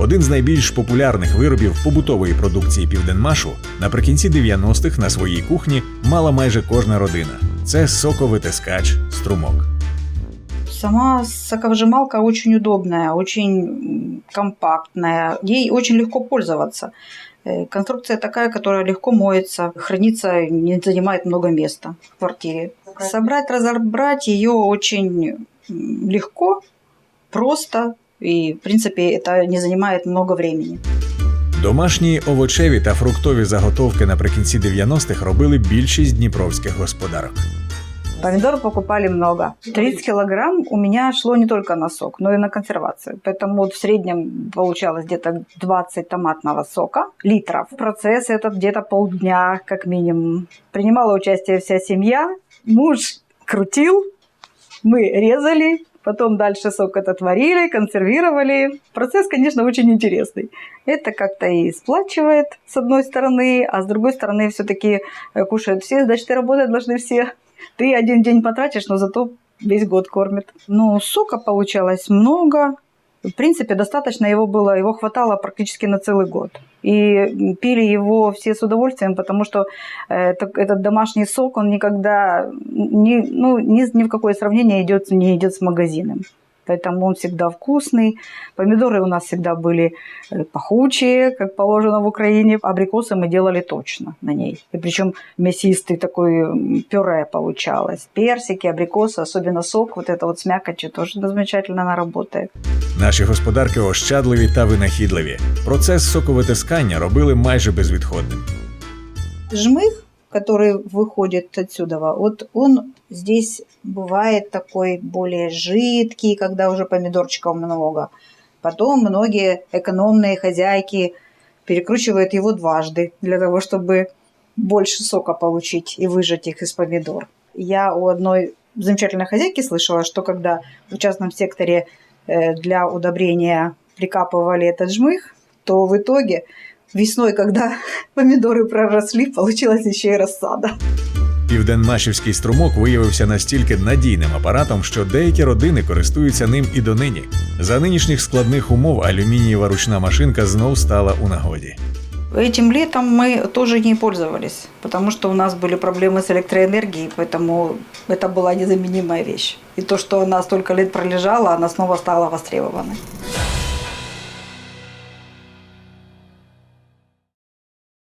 Один з найбільш популярних виробів побутової продукції Південмашу наприкінці 90-х на своїй кухні мала майже кожна родина. Це соковитискач струмок. Сама соковыжималка очень удобная, очень компактная. Ей очень легко пользоваться. Э, Конструкция такая, которая легко моется, хранится, не занимает много места в квартире. Собрать, разобрать ее очень легко, просто. И, в принципе, это не занимает много времени. Домашні овочеві та фруктові заготовки наприкінці 90-х робили більшість дніпровських господарок. Помидор покупали много. 30 килограмм у меня шло не только на сок, но и на консервацию. Поэтому вот в среднем получалось где-то 20 томатного сока литров. Процесс этот где-то полдня как минимум. Принимала участие вся семья. Муж крутил, мы резали, потом дальше сок этот варили, консервировали. Процесс, конечно, очень интересный. Это как-то и сплачивает с одной стороны, а с другой стороны все-таки кушают все, значит, и работать должны все. Ты один день потратишь, но зато весь год кормит. Ну, сока получалось много. В принципе, достаточно его было, его хватало практически на целый год. И пили его все с удовольствием, потому что э, этот домашний сок, он никогда, ни, ну, ни, ни в какое сравнение идет, не идет с магазином Поэтому он всегда вкусный. Помидоры у нас всегда были э, пахучие, как положено в Украине. Абрикосы мы делали точно на ней. И причем мясистый такой м, пюре получалось. Персики, абрикосы, особенно сок, вот это вот с мякотью тоже замечательно она работает. Наші господарки ощадливі та винахідливі. Процес соковитискання робили майже безвідходним. Жмых, который выходит отсюда, вот он здесь бывает такой более жидкий, когда уже помидорчиков много. Потом многие экономные хозяйки перекручивают его дважды для того, чтобы больше сока получить и выжать их из помидор. Я у одной замечательной хозяйки слышала, что когда в частном секторе э, для удобрения прикапывали этот жмых, то в итоге весной, когда помидоры проросли, получилась еще и рассада. Південмашівський струмок виявився настільки надійним апаратом, що деякі родини користуються ним і донині. За нинішніх складних умов алюмінієва ручна машинка знов стала у нагоді. Этим летом мы тоже не пользовались, потому что у нас были проблемы с электроэнергией, поэтому это была незаменимая вещь. И то, что она столько лет пролежала, она снова стала востребованной.